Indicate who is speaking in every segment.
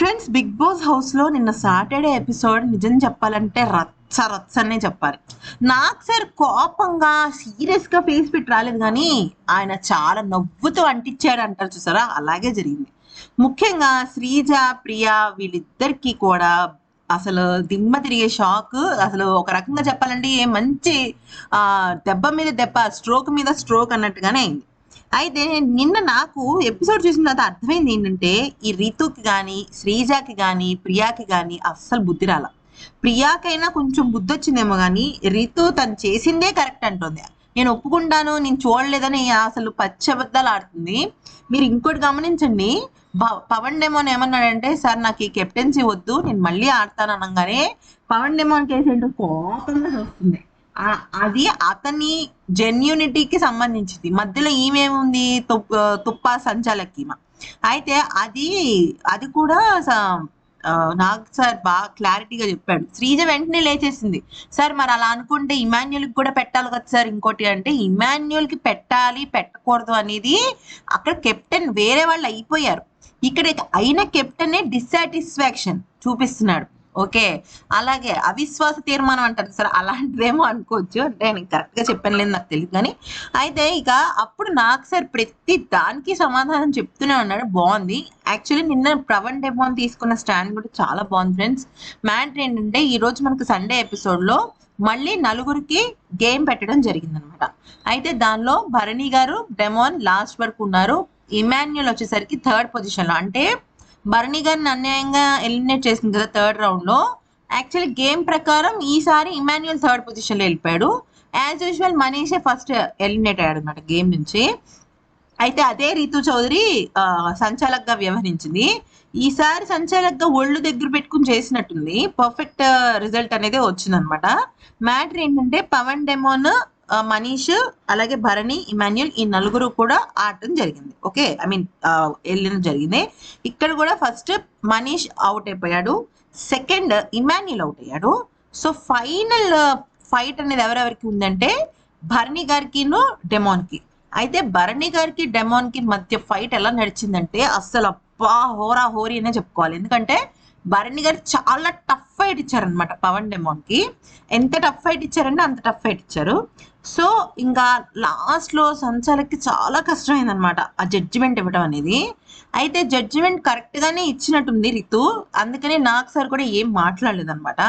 Speaker 1: Friends big boss హౌస్లో నిన్న Saturday episode నిజం చెప్పాలంటే రచ్చ రచ్చ అనే చెప్పాలి. నాకు సార్ కోపంగా సీరియస్గా ఫేస్ పెట్టి రాలేదు కానీ ఆయన చాలా నవ్వుతూ అంటించాడు అంటారు చూసారా? అలాగే జరిగింది. ముఖ్యంగా శ్రీజ ప్రియ వీళ్ళిద్దరికీ కూడా అసలు దిమ్మ తిరిగే షాక్ అసలు ఒక రకంగా చెప్పాలంటే మంచి ఆ దెబ్బ మీద దెబ్బ స్ట్రోక్ మీద స్ట్రోక్ అన్నట్టుగానే అయింది. అయితే నిన్న నాకు ఎపిసోడ్ చూసిన తర్వాత అర్థమైంది ఏంటంటే ఈ రీతుకి కానీ శ్రీజాకి కానీ ప్రియాకి కానీ అస్సలు బుద్ధి రాల. ప్రియాకైనా కొంచెం బుద్ధి వచ్చిందేమో కానీ రీతు తను చేసిందే కరెక్ట్ అంటుంది. నేను ఒప్పుకుంటాను నేను చూడలేదని అసలు పచ్చబద్దాలు ఆడుతుంది. మీరు ఇంకోటి గమనించండి పవన్ డెమోన్ ఏమన్నాడంటే సార్ నాకు ఈ కెప్టెన్సీ వద్దు నేను మళ్ళీ ఆడతాను అనగానే పవన్ డెమోన్ కేసు ఏంటో కోపంగా చూస్తుంది. అది అతని జెన్యూనిటీకి సంబంధించింది. మధ్యలో ఈమెముంది? తుప్ తుప్ప సంచాలకి ఈమె. అయితే అది అది కూడా స- నాకు సార్ బాగా క్లారిటీగా చెప్పాడు. శ్రీజ వెంటనే లేచేసింది. సార్ మరి అలా అనుకుంటే ఇమాన్యుల్కి కూడా పెట్టాలి కదా సార్ ఇంకోటి అంటే ఇమాన్యుల్కి పెట్టాలి పెట్టకూడదు అనేది అక్కడ కెప్టెన్ వేరే వాళ్ళు అయిపోయారు. ఇక్కడ అయిన కెప్టెనే డిస్సాటిస్ఫాక్షన్ చూపిస్తున్నాడు. ఓకే. అలాగే అవిశ్వాస తీర్మానం అంటారు సార్ అలాంటిదేమో అనుకోవచ్చు. అంటే నేను కరెక్ట్గా చెప్పాను లేదు నాకు తెలియదు కానీ. అయితే ఇక అప్పుడు నాకు సార్ ప్రతి దానికి సమాధానం చెప్తూనే ఉన్నాడు. బాగుంది. యాక్చువల్లీ నిన్న ప్రవణ్ డెబోన్ తీసుకున్న స్టాండ్ కూడా చాలా బాగుంది ఫ్రెండ్స్. మ్యాటర్ ఏంటంటే ఈ రోజు మనకు సండే ఎపిసోడ్లో మళ్ళీ నలుగురికి గేమ్ పెట్టడం జరిగిందనమాట. అయితే దానిలో భరణి గారు డెమోన్ లాస్ట్ వరకు ఉన్నారు. ఇమాన్యుల్ వచ్చేసరికి థర్డ్ పొజిషన్లో. అంటే భరణి గారిని అన్యాయంగా ఎలిమినేట్ చేసింది కదా థర్డ్ రౌండ్లో. యాక్చువల్లీ గేమ్ ప్రకారం ఈసారి ఇమాన్యుయల్ థర్డ్ పొజిషన్లో వెళ్ళిపోయాడు. యాజ్ యూజువల్ మనీషే ఫస్ట్ ఎలిమినేట్ అయ్యాడు అనమాట గేమ్ నుంచి. అయితే అదే రీతు చౌదరి సంచాలక్గా వ్యవహరించింది. ఈసారి సంచాలక్గా ఒళ్ళు దగ్గర పెట్టుకుని చేసినట్టుంది. పర్ఫెక్ట్ రిజల్ట్ అనేది వచ్చిందనమాట మ్యాటర్ ఏంటంటే పవన్ డెమోన్ మనీష్ అలాగే భరణి ఇమాన్యుల్ ఈ నలుగురు కూడా ఆడటం జరిగింది. ఓకే? ఐ మీన్ వెళ్ళడం జరిగింది. ఇక్కడ కూడా ఫస్ట్ మనీష్ అవుట్ అయిపోయాడు. సెకండ్ ఇమాన్యుల్ అవుట్ అయ్యాడు. సో ఫైనల్ ఫైట్ అనేది ఎవరెవరికి ఉందంటే భరణి గారికిను డెమోన్కి. అయితే భరణి గారికి డెమోన్కి మధ్య ఫైట్ ఎలా నడిచిందంటే అస్సలు అబ్బా హోరా హోరీ అనే చెప్పుకోవాలి. ఎందుకంటే భరణి గారు చాలా టఫ్ ఫైట్ ఇచ్చారనమాట పవన్ డెమోన్కి. ఎంత టఫ్ ఫైట్ ఇచ్చారంటే అంత టఫ్ ఫైట్ ఇచ్చారు. సో ఇంకా లాస్ట్లో సంచాలకి చాలా కష్టమైంది అనమాట ఆ జడ్జిమెంట్ ఇవ్వడం అనేది. అయితే జడ్జిమెంట్ కరెక్ట్గానే ఇచ్చినట్టుంది రితు. అందుకని నాకు సార్ కూడా ఏం మాట్లాడలేదు అనమాట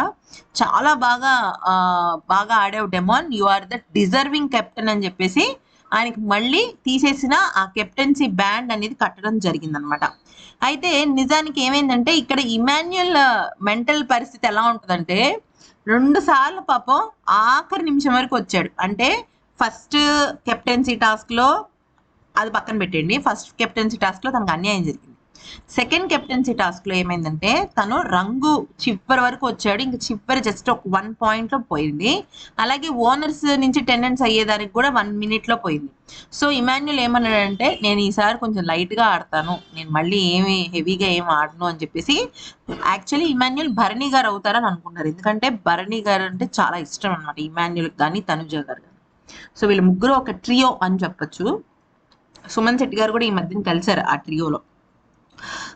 Speaker 1: చాలా బాగా బాగా ఆడావు Demon. You are the deserving captain అని చెప్పేసి ఆయనకి మళ్ళీ తీసేసిన ఆ కెప్టెన్సీ బ్యాండ్ అనేది కట్టడం జరిగిందనమాట అయితే నిజానికి ఏమైందంటే ఇక్కడ ఇమాన్యుల్ మెంటల్ పరిస్థితి ఎలా ఉంటుందంటే రెండు సార్లు పాపం ఆఖరి నిమిషం వరకు వచ్చాడు. అంటే ఫస్ట్ కెప్టెన్సీ టాస్క్లో అది పక్కన పెట్టండి ఫస్ట్ కెప్టెన్సీ టాస్క్లో తనకు అన్యాయం జరిగింది. సెకండ్ కెప్టెన్సీ టాస్క్లో ఏమైందంటే తను రంగు చివరి వరకు వచ్చాడు. ఇంకా చివరి జస్ట్ ఒక వన్ పాయింట్లో పోయింది. అలాగే ఓనర్స్ నుంచి టెండెన్స్ అయ్యేదానికి కూడా వన్ మినిట్లో పోయింది. సో ఇమాన్యుల్ ఏమన్నాడంటే నేను ఈసారి కొంచెం లైట్గా ఆడతాను. నేను మళ్ళీ ఏమి హెవీగా ఏం ఆడను అని చెప్పేసి యాక్చువల్లీ ఇమాన్యుల్ భరణి గారు అవుతారని అనుకున్నారు. ఎందుకంటే భరణి గారు అంటే చాలా ఇష్టం అనమాట ఇమాన్యుల్ కానీ తనుజ గారు సో వీళ్ళు ముగ్గురు ఒక ట్రియో అని చెప్పొచ్చు. సుమన్ శెట్టి గారు కూడా ఈ మధ్యన కలిశారు ఆ ట్రియోలో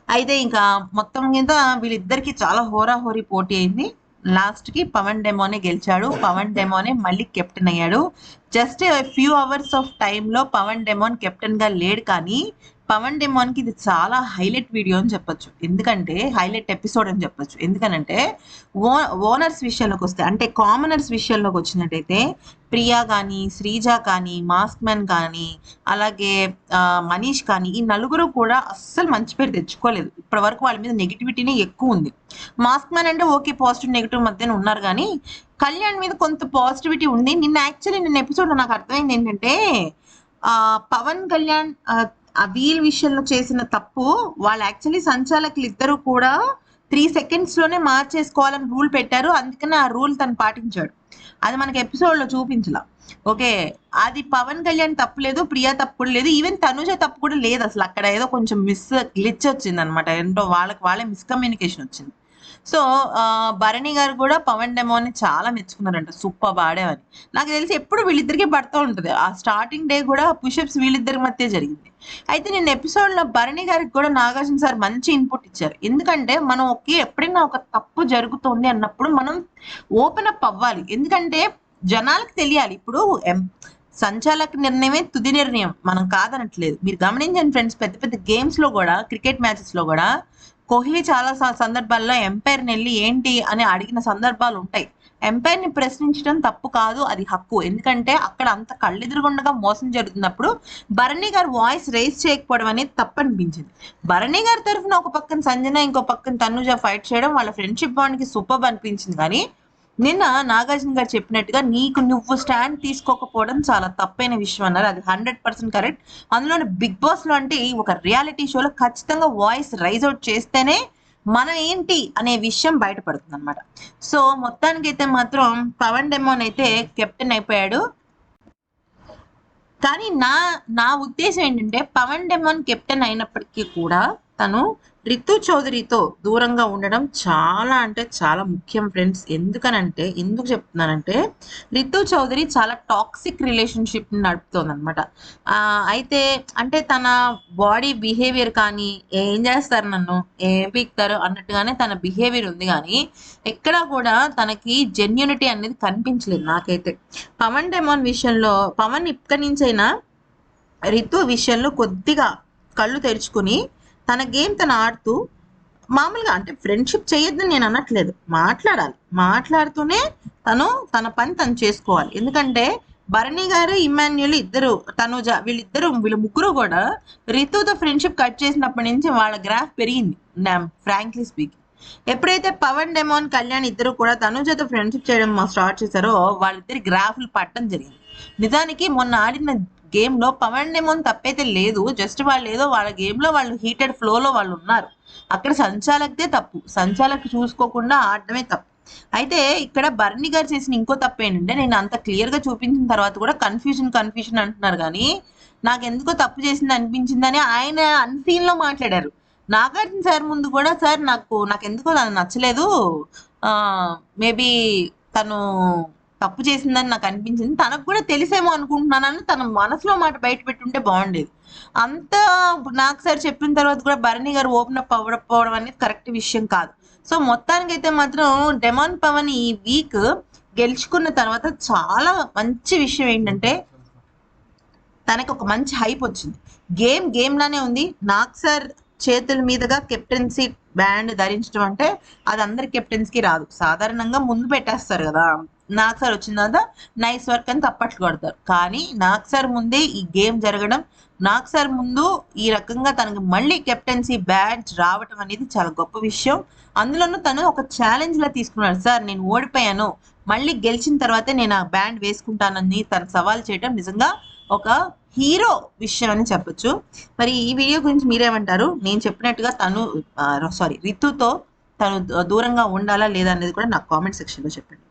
Speaker 1: అయితే ఇంకా మొత్తం మీద వీళ్ళిద్దరికి చాలా హోరాహోరీ పోటీ అయింది. లాస్ట్కి పవన్ డెమోనే గెలిచాడు. పవన్ డెమోనే మళ్ళీ కెప్టెన్ అయ్యాడు. జస్ట్ ఫ్యూ అవర్స్ ఆఫ్లో పవన్ డెమోన్ కెప్టెన్గా లేడు కానీ పవన్ డెమోన్కి ఇది చాలా హైలైట్ వీడియో అని చెప్పొచ్చు. ఎందుకంటే హైలైట్ ఎపిసోడ్ అని చెప్పొచ్చు. ఎందుకనంటే ఓ ఓనర్స్ విషయంలోకి వస్తే అంటే కామనర్స్ విషయంలోకి వచ్చినట్టయితే ప్రియా కానీ శ్రీజ కానీ మాస్క్ మ్యాన్ కానీ అలాగే మనీష్ కానీ ఈ నలుగురు కూడా అస్సలు మంచి పేరు తెచ్చుకోలేదు. ఇప్పటి వరకు వాళ్ళ మీద నెగిటివిటీనే ఎక్కువ ఉంది. మాస్క్ మ్యాన్ అంటే ఓకే పాజిటివ్ నెగిటివ్ మధ్యన ఉన్నారు కానీ కళ్యాణ్ మీద కొంత పాజిటివిటీ ఉంది. నిన్న యాక్చువల్లీ నిన్న ఎపిసోడ్ నాకు అర్థమైంది ఏంటంటే పవన్ కళ్యాణ్ ఆ, వీల్ విషయంలో చేసిన తప్పు వాళ్ళు యాక్చువల్లీ సంచాలకులు ఇద్దరు కూడా త్రీ సెకండ్స్లోనే మార్చేసుకోవాలని రూల్ పెట్టారు. అందుకనే ఆ రూల్ తను పాటించాడు. అది మనకి ఎపిసోడ్లో చూపించలా. ఓకే అది పవన్ కళ్యాణ్ తప్పు లేదు ప్రియా తప్పు కూడా లేదు ఈవెన్ తనుజ తప్పు కూడా లేదు అసలు. అక్కడ ఏదో కొంచెం మిస్ గ్లిచ్ వచ్చింది అనమాట ఏంటో వాళ్ళకి వాళ్ళే మిస్కమ్యూనికేషన్ వచ్చింది. సో భరణి గారు కూడా పవన్ డెమోని చాలా మెచ్చుకున్నారంట. సూపర్ ఆడేవని నాకు తెలిసి ఎప్పుడు వీళ్ళిద్దరికీ పడుతూ ఉంటుంది. ఆ స్టార్టింగ్ డే కూడా పుషప్స్ వీళ్ళిద్దరి మధ్య జరిగింది. అయితే నేను ఎపిసోడ్లో భరణి గారికి కూడా నాగార్జున సార్ మంచి ఇన్పుట్ ఇచ్చారు. ఎందుకంటే మనం ఒకే ఎప్పుడైనా ఒక తప్పు జరుగుతుంది అన్నప్పుడు మనం ఓపెన్ అప్ అవ్వాలి. ఎందుకంటే జనాలకు తెలియాలి. ఇప్పుడు సంచాలక నిర్ణయమే తుది నిర్ణయం. మనం కాదనట్లేదు. మీరు గమనించండి ఫ్రెండ్స్ పెద్ద పెద్ద గేమ్స్లో కూడా క్రికెట్ మ్యాచెస్లో కూడా కోహ్లీ చాలా సందర్భాల్లో ఎంపైర్ వెళ్ళి ఏంటి అని అడిగిన సందర్భాలు ఉంటాయి. ఎంపైర్ని ప్రశ్నించడం తప్పు కాదు అది హక్కు. ఎందుకంటే అక్కడ అంత కళ్ళెదురుగుండగా మోసం జరుగుతున్నప్పుడు భరణి గారు వాయిస్ రేస్ చేయకపోవడం అనేది తప్పనిపించింది. భరణి గారి తరఫున ఒక పక్కన సంజన ఇంకో పక్కన తనుజ ఫైట్ చేయడం వాళ్ళ ఫ్రెండ్షిప్ బాండ్కి సూపర్ అనిపించింది. కానీ నిన్న నాగార్జున గారు చెప్పినట్టుగా నీకు నువ్వు స్టాండ్ తీసుకోకపోవడం చాలా తప్పైన విషయం అన్నారు. అది హండ్రెడ్ పర్సెంట్ కరెక్ట్. అందులోనే బిగ్ బాస్ లాంటి ఒక రియాలిటీ షోలో ఖచ్చితంగా వాయిస్ రైజ్ అవుట్ చేస్తేనే మనం ఏంటి అనే విషయం బయటపడుతుంది అనమాట సో మొత్తానికి అయితే మాత్రం పవన్ డెమోన్ అయితే కెప్టెన్ అయిపోయాడు. కానీ నా నా ఉద్దేశం ఏంటంటే పవన్ డెమోన్ కెప్టెన్ అయినప్పటికీ కూడా తను రితు చౌదరితో దూరంగా ఉండడం చాలా అంటే చాలా ముఖ్యం ఫ్రెండ్స్. ఎందుకనంటే ఎందుకు చెప్తున్నానంటే రితు చౌదరి చాలా టాక్సిక్ రిలేషన్షిప్ నడుపుతోంది అనమాట అయితే అంటే తన బాడీ బిహేవియర్ కానీ ఏం చేస్తారు నన్ను ఏం పీక్తారు అన్నట్టుగానే తన బిహేవియర్ ఉంది కానీ ఎక్కడా కూడా తనకి జెన్యునిటీ అనేది కనిపించలేదు నాకైతే. పవన్ డెమోన్ విషయంలో పవన్ ఇక్కడి నుంచైనా రితు విషయంలో కొద్దిగా కళ్ళు తెరుచుకుని తన గేమ్ తను ఆడుతూ మామూలుగా అంటే ఫ్రెండ్షిప్ చేయొద్దని నేను అనట్లేదు. మాట్లాడాలి. మాట్లాడుతూనే తను తన పని తను చేసుకోవాలి. ఎందుకంటే భరణి గారు ఇమాన్యుల్ ఇద్దరు తనుజ వీళ్ళిద్దరు వీళ్ళ ముగ్గురు కూడా రితుతో ఫ్రెండ్షిప్ కట్ చేసినప్పటి నుంచి వాళ్ళ గ్రాఫ్ పెరిగింది. Frankly speaking. ఎప్పుడైతే పవన్ డెమోన్ కళ్యాణ్ ఇద్దరు కూడా తనుజతో ఫ్రెండ్షిప్ చేయడం స్టార్ట్ చేశారో వాళ్ళిద్దరి గ్రాఫ్లు పట్టడం జరిగింది. నిజానికి మొన్న ఆడిన గేమ్లో పవన్ డెమోన్ తప్పైతే లేదు. జస్ట్ వాళ్ళు ఏదో వాళ్ళ గేమ్లో వాళ్ళు హీటెడ్ ఫ్లో లో వాళ్ళు ఉన్నారు. అక్కడ సంచాలకదే తప్పు. సంచాలక్ చూసుకోకుండా ఆడటమే తప్పు. అయితే ఇక్కడ బర్ని గారు చేసిన ఇంకో తప్పు ఏంటంటే నేను అంత క్లియర్గా చూపించిన తర్వాత కూడా కన్ఫ్యూజన్ కన్ఫ్యూజన్ అంటున్నారు కానీ నాకు ఎందుకో తప్పు చేసింది అనిపించిందని ఆయన అన్సీన్లో మాట్లాడారు. నాగార్జున సార్ ముందు కూడా సార్ నాకు నాకు ఎందుకో నచ్చలేదు. మేబీ తను తప్పు చేసిందని నాకు అనిపించింది. తనకు కూడా తెలిసేమో అనుకుంటున్నానని తన మనసులో మాట బయట పెట్టుంటే బాగుండేది. అంత నాకు సార్ చెప్పిన తర్వాత కూడా భరణి గారు ఓపెన్ అప్ అవ్వకపోవడం అనేది కరెక్ట్ విషయం కాదు. సో మొత్తానికైతే మాత్రం డెమాన్ పవన్ ఈ వీక్ గెలుచుకున్న తర్వాత చాలా మంచి విషయం ఏంటంటే తనకు ఒక మంచి హైప్ వచ్చింది. గేమ్ గేమ్ లానే ఉంది. నాగ్ సార్ చేతుల మీదుగా కెప్టెన్సీ బ్యాండ్ ధరించడం అంటే అది అందరి కెప్టెన్స్కి రాదు. సాధారణంగా ముందు పెట్టేస్తారు కదా. నాగ్ సార్ వచ్చిన తర్వాత నైస్ వర్క్ అని తప్పట్లు కొడతారు. కానీ నాగ్ సార్ ముందే ఈ గేమ్ జరగడం నాగ్ సార్ ముందు ఈ రకంగా తనకి మళ్ళీ కెప్టెన్సీ బ్యాడ్జ్ రావటం అనేది చాలా గొప్ప విషయం. అందులోనూ తను ఒక ఛాలెంజ్ లా తీసుకున్నాడు. సార్ నేను ఓడిపోయాను. మళ్ళీ గెలిచిన తర్వాతే నేను ఆ బ్యాండ్ వేసుకుంటానని తను సవాల్ చేయడం నిజంగా ఒక హీరో విషయం అని చెప్పొచ్చు. మరి ఈ వీడియో గురించి మీరేమంటారు? నేను చెప్పినట్టుగా తను సారీ రితుతో తను దూరంగా ఉండాలా లేదా అనేది కూడా నాకు కామెంట్ సెక్షన్లో చెప్పండి.